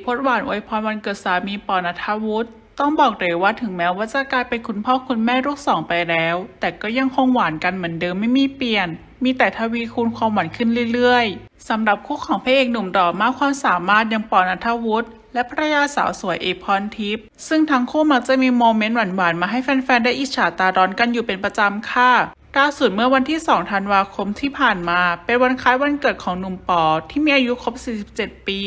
โพสต์หวานอวยพรวันเกิดสามีปอนัทวุฒิต้องบอกเลยว่าถึงแม้ว่าจะกลายเป็นคุณพ่อคุณแม่ลูกสองไปแล้ว แต่ก็ยังคงหวานกันเหมือนเดิมไม่มีเปลี่ยน มีแต่ทวีคูณความหวานขึ้นเรื่อยๆสำหรับคู่ของพระเอกหนุ่มดอมากความสามารถย่างปอนัทวุฒิและภรรยาสาวสวยเอพรทิพย์ซึ่งทั้งคู่มักจะมีโมเมนต์หวานๆ มาให้แฟนๆ ได้อิจฉาตาร้อนกันอยู่เป็นประจำค่ะ ล่าสุดเมื่อวันที่ 2 ธันวาคมที่ผ่านมา เป็นวันคล้ายวันเกิดของหนุ่มปอที่มีอายุครบ 47 ปี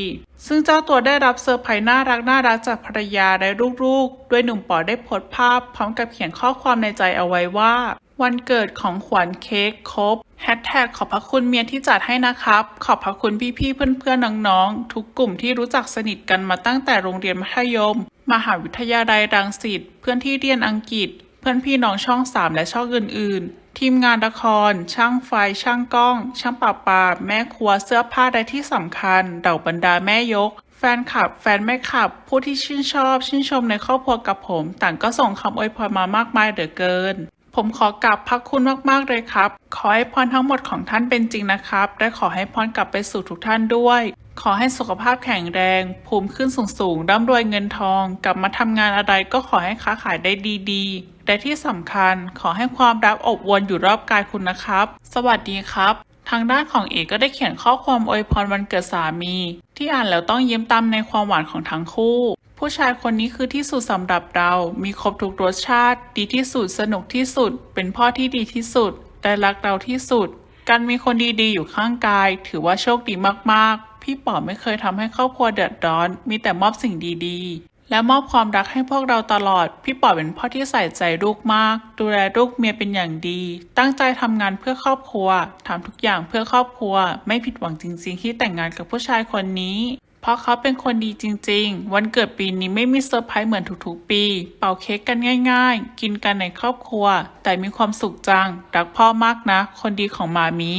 ซึ่งเจ้าตัวได้รับเซอร์ไพรส์น่ารักน่ารักจากภรรยาและลูกๆ โดยหนุ่มปอได้โพสต์ภาพ พร้อมกับเขียนข้อความในใจเอาไว้ว่า วันเกิดของขวัญเค้กครบแฮชแท็กขอบพระคุณเมียที่จัดให้นะครับ ขอบพระคุณพี่ๆเพื่อนๆน้องๆ ทุกกลุ่มที่รู้จักสนิทกันมาตั้งแต่โรงเรียนมัธยม มหาวิทยาลัยรังสิตเพื่อนที่เรียนอังกฤษ เพื่อนพี่น้องช่อง3และช่องอื่นๆ ทีมงานละคร ช่างไฟ ช่างกล้อง ช่างปราปาแม่ครัวเสื้อผ้าและที่สำคัญเหล่าบรรดาแม่ยก แฟนคลับ แฟนไม่ขับ ผู้ที่ชื่นชอบ ชื่นชมในครอบครัวกับผม ต่างก็ส่งคำอวยพรมามากมายเหลือเกิน ผมขอกราบพระคุณมากๆเลยครับ ขอให้พรทั้งหมดของท่านเป็นจริงนะครับ และขอให้พรกลับไปสู่ทุกท่านด้วยขอให้สุขภาพแข็งแรง ภูมิขึ้นสูงๆ ร่ำรวยเงินทอง กลับมาทำงานอะไรก็ขอให้ค้าขายได้ดี ๆ และที่สำคัญขอให้ความรักอบอวลอยู่รอบกายคุณนะครับ สวัสดีครับ ทางด้านของเอกก็ได้เขียนข้อความอวยพรวันเกิดสามี ที่อ่านแล้วต้องยิ้มตามในความหวานของทั้งคู่ ผู้ชายคนนี้คือที่สุดสำหรับเรา มีครบทุกรสชาติ ดีที่สุดสนุกที่สุด เป็นพ่อที่ดีที่สุดได้รักเราที่สุด การมีคนดีๆอยู่ข้างกาย ถือว่าโชคดีมากๆ พี่ป๋อไม่เคยทำให้ครอบครัวเดือดร้อน มีแต่มอบสิ่งดีๆ และมอบความรักให้พวกเราตลอด พี่ป๋อเป็นพ่อที่ใส่ใจลูกมาก ดูแลลูกเมียเป็นอย่างดี ตั้งใจทำงานเพื่อครอบครัวทำทุกอย่างเพื่อครอบครัว ไม่ผิดหวังจริง ๆ ที่แต่งงานกับผู้ชายคนนี้ เพราะเขาเป็นคนดีจริง ๆ วันเกิดปีนี้ไม่มีเซอร์ไพรส์เหมือนทุกๆ ปี เป่าเค้กกันง่าย ๆ กินกันในครอบครัวแต่มีความสุขจัง รักพ่อมากนะ คนดีของมามี